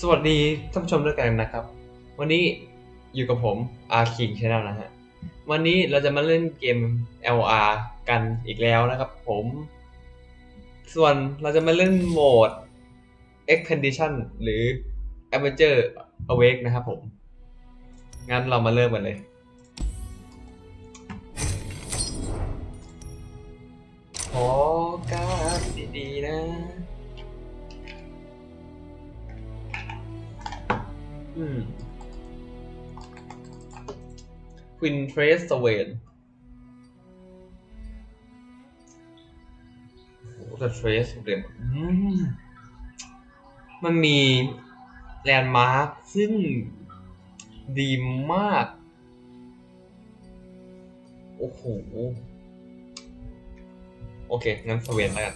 สวัสดีท่านผู้ชมด้วยกันนะครับ วันนี้อยู่กับผมอาคิงชาแนลนะฮะวันนี้เราจะมาเล่นเกม LR กันอีกแล้วนะครับ ผม ส่วนเราจะมาเล่นโหมด Expedition หรือ Adventure Awake นะครับผม งั้นเรามาเริ่มกันเลย ขอการดดีๆนะ อืม Queen Trace s w a n โอ้โหแต่ Trace เรียนอืมมันมีแลนด์มาร์คซึ่งดีมาก โอ้โห โอเค งั้นสเวนแล้วกัน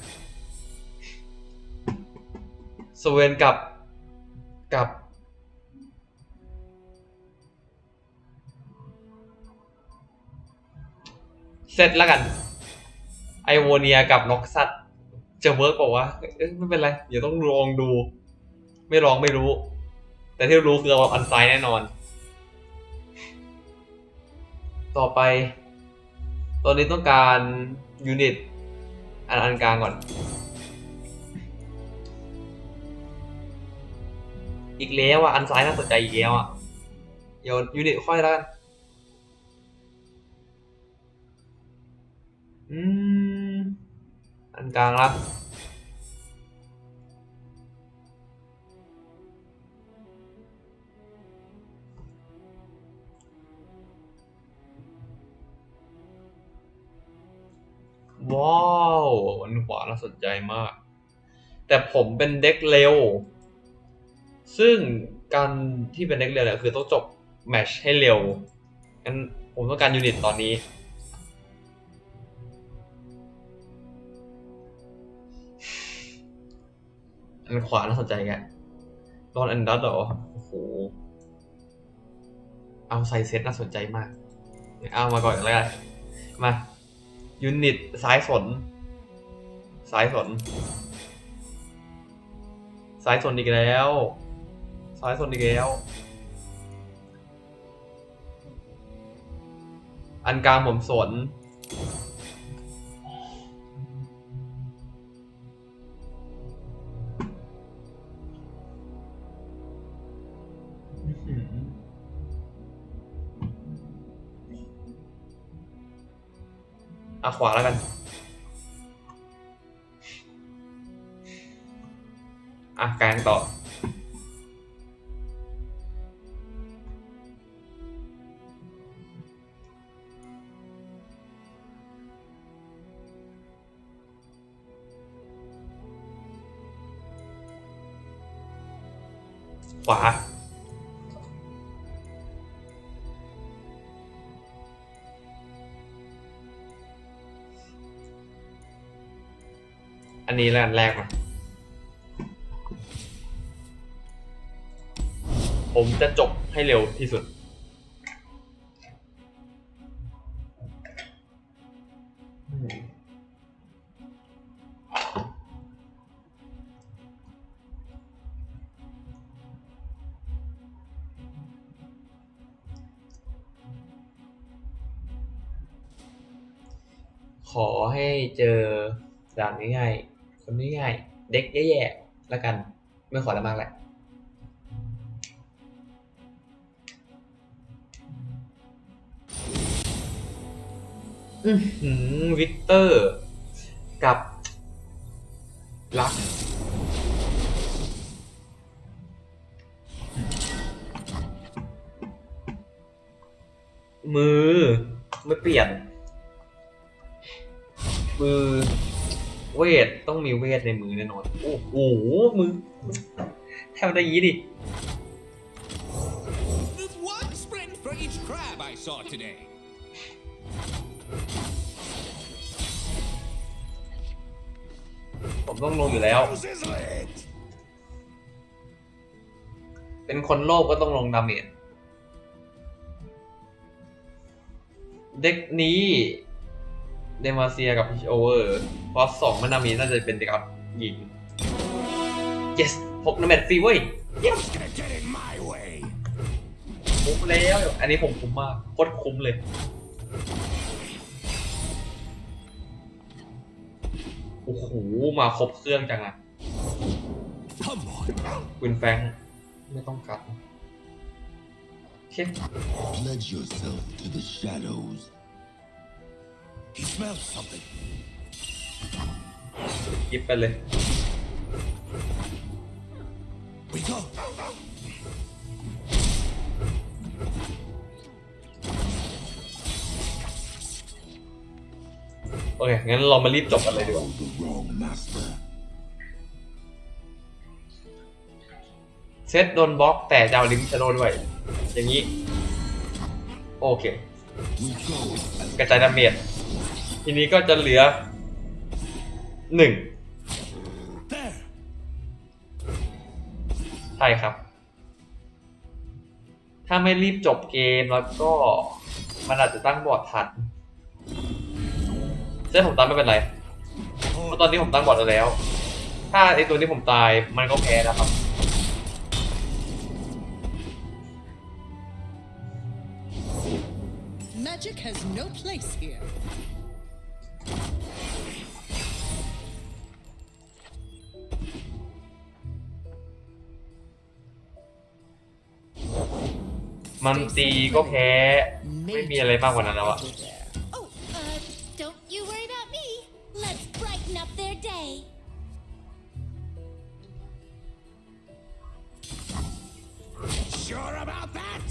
สเวนกับกับ เสร็จแล้วกัน ไอโวเนียกับน็อกซัตจะเวิร์กบอกว่าเอ๊ะไม่เป็นไร เดี๋ยวต้องลองดู ไม่ลองไม่รู้ แต่ที่รู้คือเอาอันไซด์แน่นอน ต่อไป ตอนนี้ต้องการยูนิตอันอันกลางก่อน อีกแล้วอะ อันซ้ายน่าสนใจอีกแล้วอะ เดี๋ยวยูนิตค่อยแล้วกัน กลางละว้าวอันขวาน่าสนใจมาก แต่ผมเป็นเด็กเร็ว ซึ่งการที่เป็นเด็กเร็วเนี่ยคือต้องจบแมชให้เร็วงั้นผมต้องการยูนิตตอนนี้ อันขวาน่าสนใจแกดอนอันดัตเหรอโอ้โหเอาไซเซ็ตน่าสนใจมาก เอามาก่อนเลยมายูนิตซ้ายสนซ้ายสนซ้ายสนอีกแล้วซ้ายสนอีกแล้ว อันกลางผมสน อะขวาแล้วกัน อะกลางต่อ ขวา นนี้แล้วกันแรกมาผมจะจบให้เร็วที่สุด ขอให้เจอด่านง่ายๆ คนง่ายๆเด็กแย่ๆแล้วกัน ไม่ขออะไรมากแหละอือหือวิกเตอร์ กับลักมือ ไม่เปลี่ยน มือ เวท ต้องมีเวทในมือแน่นอน โอ้โห มือ แทบได้ยี้ดิ There's one sprint for each crab I saw today. ผมต้องลงอยู่แล้ว How's it? เป็นคนโลภก็ต้องลงดาเมจ เด็กนี้ เดมาเซียกับพิชโอเวอร์ฟอสสองมันนามีน่าจะเป็นเด็กอัพยิง yes หกนาเมตฟรีเว้ยคุ้มแล้ว อันนี้ผมคุ้มมากโคตรคุ้มเลย โอ้โห มาครบเครื่องจังอะ Come on. วินแฟงไม่ต้องกัดเช็ค He smells something. ยิบไปเลย We go. โอเค งั้นเรามารีบจบกันเลยดีกว่า Follow the wrong master. เซตโดนบล็อกแต่จะเอาลิมชโดด้วย อย่างนี้ โอเค We go กระจายดาเมจ ทีนี้ก็จะเหลือหนึ่งใช่ครับ ถ้าไม่รีบจบเกมแล้วก็มันอาจจะตั้งบอร์ดทันเส้นผมตั้งไม่เป็นไรเพราะตอนนี้ผมตั้งบอร์ดแล้ว ถ้าไอตัวที่ผมตายมันก็แพ้นะครับ มันตีก็แพ้ไม่มีอะไรมากกว่านั้นแล้วอะ Oh, uh, don't you worry about me. Let's brighten up their day. Sure about that?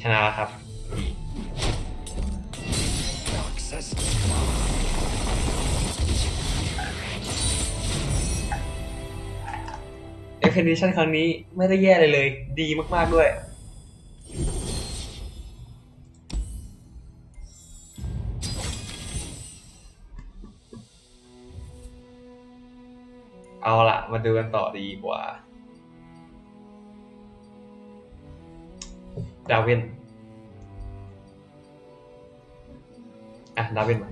ชนะแล้วครับ เอ็กเพนชั่นครั้งนี้ไม่ได้แย่เลยเลย ดีมากๆด้วย เอาละมาดูกันต่อดีกว่า ดาวิน อะ ดาวินมา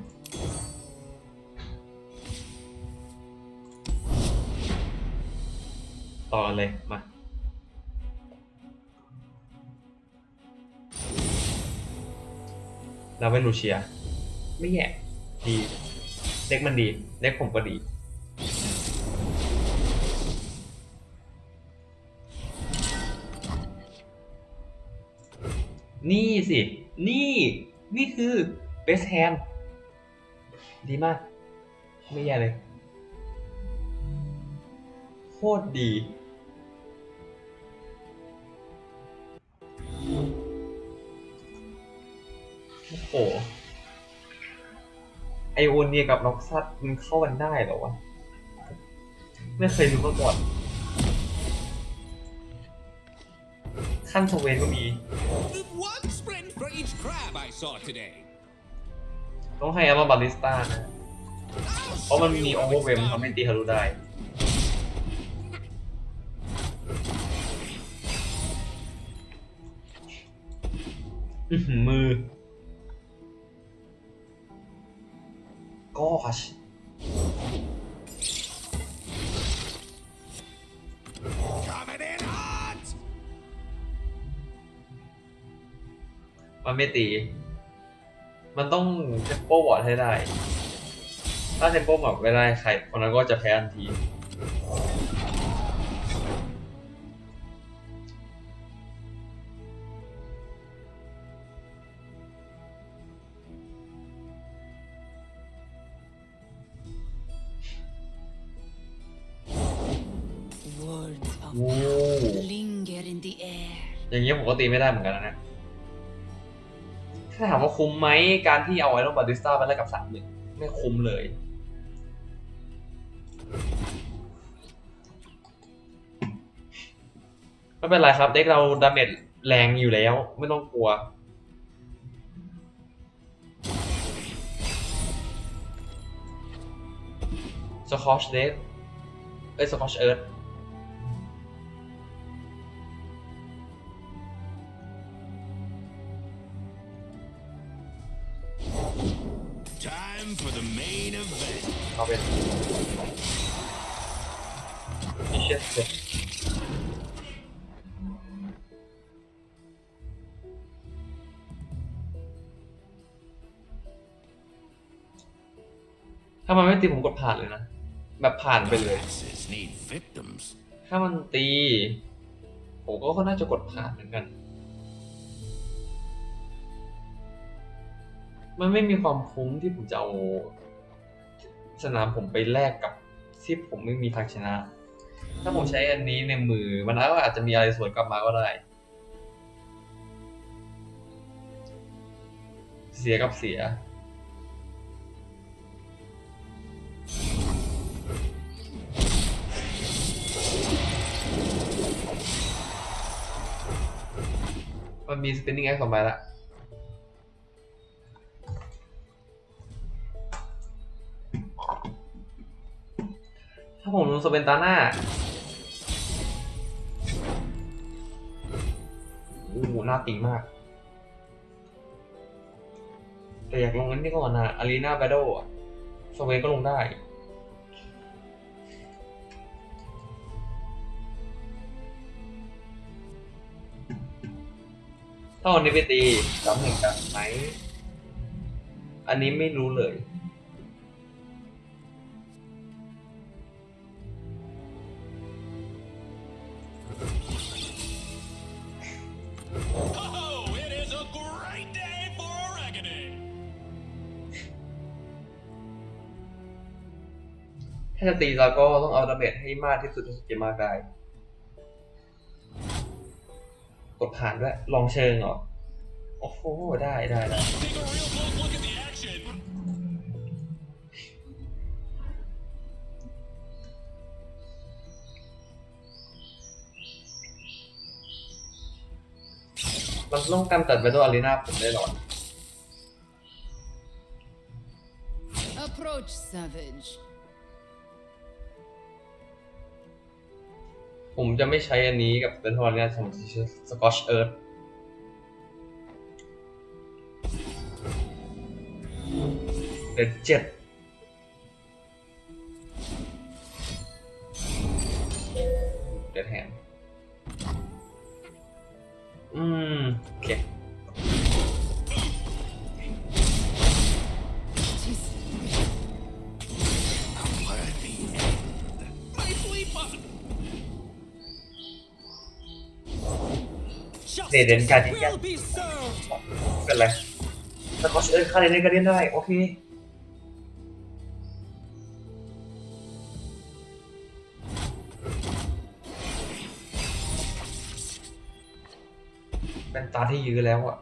ต่อกันเลยมาดาวินลูเชีย ไม่แย่ดีเด็กมันดีเด็กผมก็ดีนี่สิ นี่ นี่คือ best hand ดีมาก ไม่แย่เลย โคตรดี โอ้โหไอโอเนียกับล็อกซัดมันเข้ากันได้เหรอวะ ไม่เคยรู้มาก่อนขั้นสเวนก็มี One sprint for each crab I saw today. ต้องให้อามาบาลิสต้านะ เพราะมันมีโอเวอร์เวมทำให้ตีทะลุได้อื้อ หือมือ gosh Coming in hot. มันไม่ตี มันต้องเทมโปบอร์ดให้ได้ ถ้าเทมโปบอร์ดไม่ได้ใครคนนั้นก็จะแพ้ทันที ผมก็ตีไม่ได้เหมือนกันนะ ถ้าถามว่าคุ้มไหมการที่เอาไอรอนบาติสต้าไปแลกกับสามหนึ่งไม่คุ้มเลยไม่เป็นไรครับ เด็กเราดาเมจแรงอยู่แล้ว ไม่ต้องกลัวสคอชเดฟเอ้ยสคอชเอิร์ธ เอาเป็ถ้ามันไม่ตีผมกดผ่านเลยนะ แบบผ่านไปเลย ถ้ามันตี ผมก็น่าจะกดผ่านเหมือนกัน มันไม่มีความคุ้มที่ผมจะเอา สนามผมไปแลกกับที่ผมไม่มีทางชนะ ถ้าผมใช้อันนี้ในมือ มันก็อาจจะมีอะไรสวนกลับมาก็ได้ เสียกับเสีย มันมี spinning axe สองใบละ ผมลงสเปนตาหน้าโอ้โหหน้าติงมาก แต่อยากลงนั้นนี่ก่อนนะอารีนาแบด e อะสเวนก็ลงได้ ถ้าวันนี้ไปตีสามหนึ่งกันไหม อันนี้ไม่รู้เลย a great day for a reckoning. ถ้าจะตีเราก็ต้องเอาดาเมจให้มากที่สุดที่จะมากได้กดผ่านด้วย ลองเชิงเหรอ โอ้โห ได้ได้ ได้ Take a real close look at the มันต้องการตัดไปตัวอารีนาผมได้หรอ Approach, savage. ผมจะไม่ใช้อันนี้กับเป็นทอร์เนียผมจะใช้สกอชเอิร์ธเดือดเจ็ดเดื เดเดนการดิกันกันเป็นไรสกอชเอิร์ธค่าเดนการเดียนได้โอเคเป็นตาที่ยื้อแล้วอะ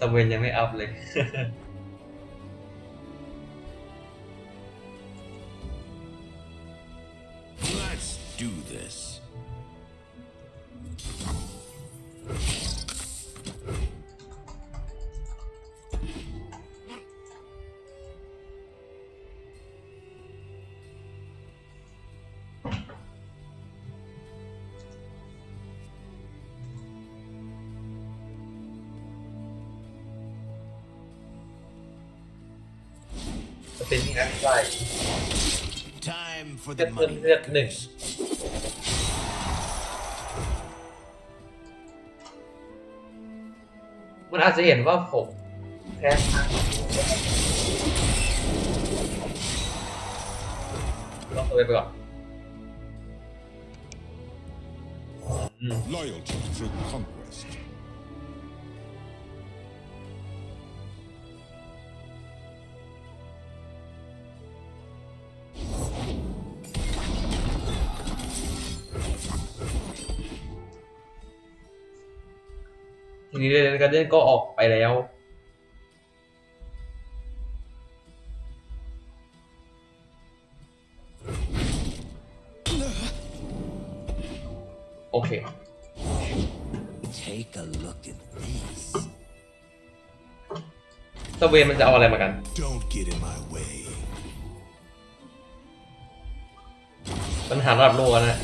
สเวนยังไม่อัพเลย จะเป็นที่นักไล่ Time for จะ the เพิ่ม money. เลือดหนึ่งมันอาจจะเห็นว่าผมแพ้ทางต้องตัวไปก่อนอืม Loyalty through conquest. ทีนี้เรนการเดนก็ออกไปแล้ว โอเค Take a look at this. สเวนมันจะเอาอะไรมากัน Don't get in my way. ปัญหาระดับโลกอะนะ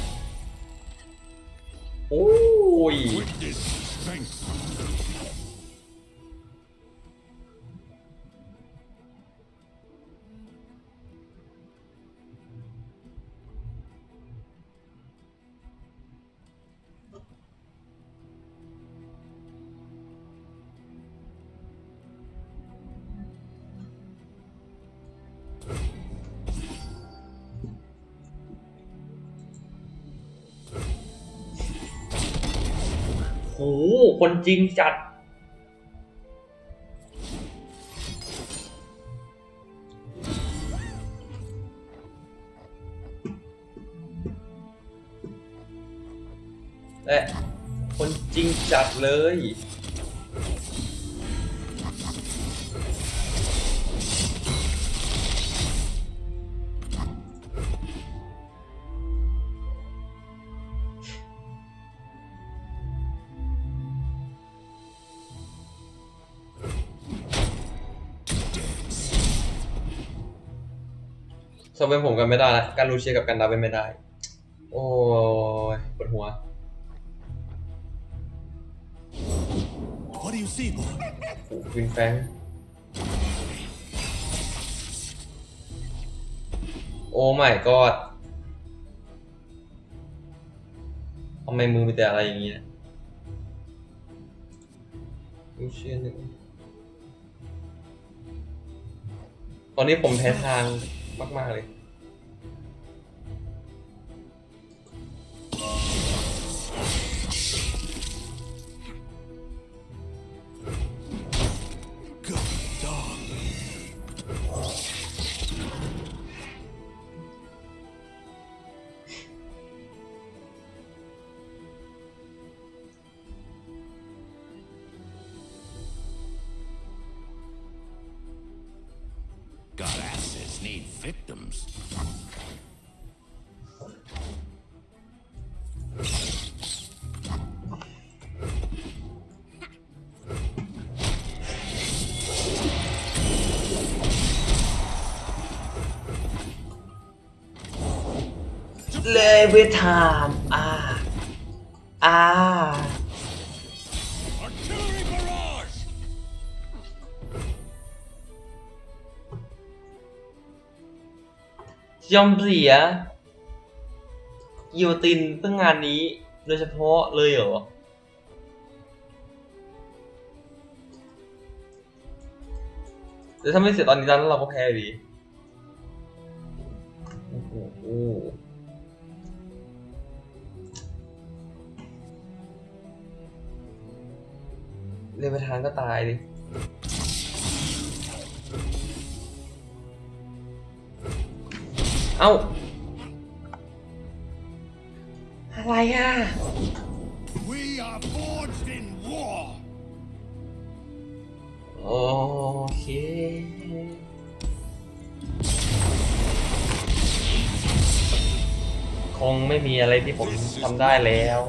คนจริงจัด และคนจริงจัดเลย สอบเป็นผมกันไม่ได้ละการรูเชียร์กับกันดาเป็นไม่ได้ โอ้ยปวดหัว What do you see, boy? โอ้วินแฟงโอ้ไม่กอดทำไมมือมีแต่อะไรอย่างเงี้ยลูเชียนหนึ่งตอนนี้ผมแพ้ทาง มาก ๆ เลย เลยเวทามอ่าอ่ายอมเสียกิโยตินเพื่องานนี้โดยเฉพาะเลยเหรอแต่ถ้าไม่เสียตอนนี้ตอนนั้นเราก็แพ้ดีโอ้โห เรียนไปทางก็ตายดิเอ้า อะไรอะ We are forged in war. โอเค คงไม่มีอะไรที่ผมทำได้แล้ว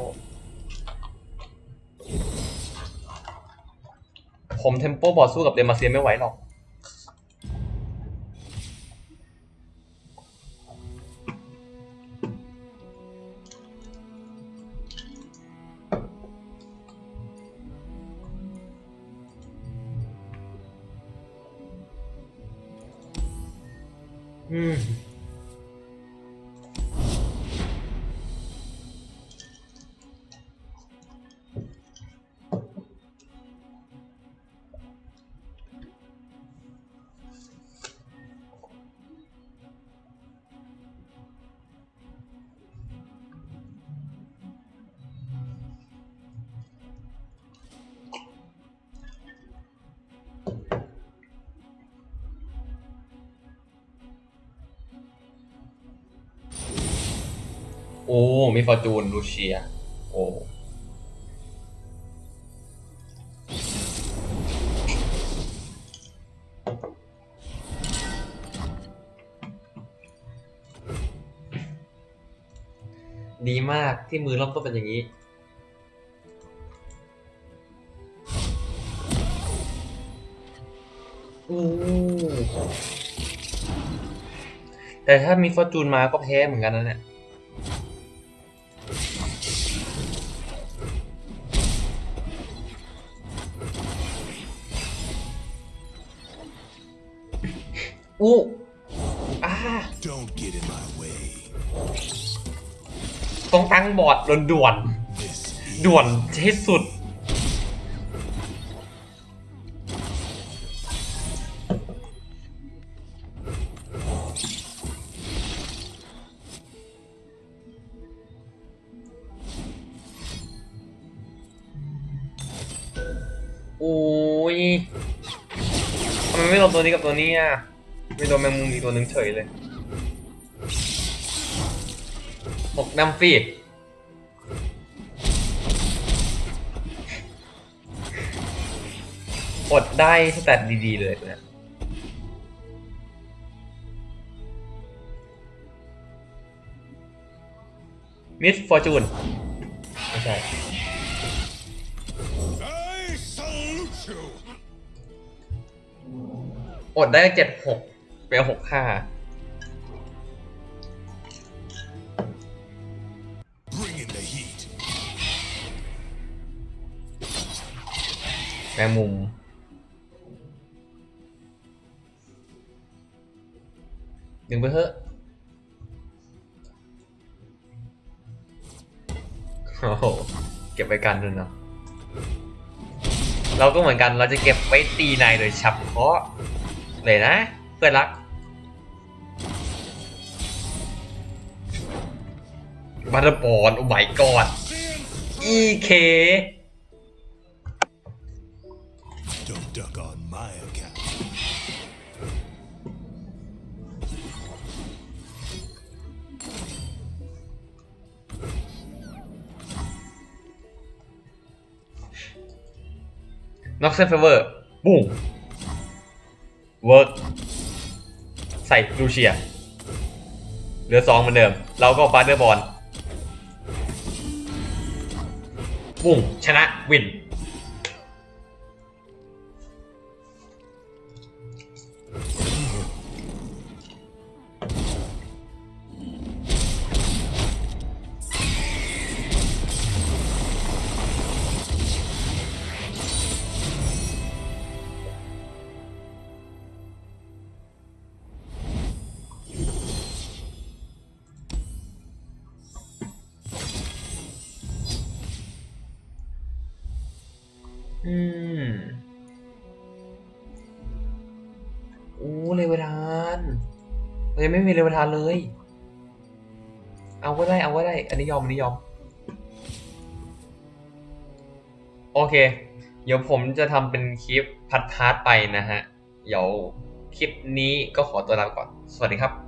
ผมเทมโปบอดสู้กับเดมาเซียไม่ไหวหรอก อืม อ้มีฟอร์จูนรูเชีย โอ้ดีมากที่มือริ่มต้นเป็นอย่างนี้ แต่ถ้ามีฟอร์จูนมาก็แพ้เหมือนกันนะเนี่ย บอร์ดด่วนๆด่วนที่สุดออ้ยทำไมไม่โดนตัวนี้กับตัวนี้อะไม่โดนแมงมุมอีกตัวหนึ่งเฉยเลยหกน้ำฟรี อดได้สแตทดีๆเลยเนี้ยมิสฟอร์จูนไม่ใช่อดได้เจ็ดหกเป็นหกห้าแมงมุม ดึงไปเถอะโอ้โหเก็บไว้กันด้วยเนาะเราก็เหมือนกันเราจะเก็บไว้ตีนายโดยเฉพาะเลยนะ เพื่อนรักบัตตอร์บอลโอ้ my god EK Don't duck on my น็อกเซนเฟเวอร์บุ้งเวิร์กใส่ลูเชียเหลือสองเหมือนเดิม เราก็บาร์เดอร์บอลบุ้งชนะวิน ยังไม่มีเลเวลทานเลย เอาก็ได้เอาก็ได้ อันนี้ยอมอันนี้ยอม โอเค เดี๋ยวผมจะทำเป็นคลิปพัดพาร์ทไปนะฮะ เดี๋ยวคลิปนี้ก็ขอตัวลาไปก่อน สวัสดีครับ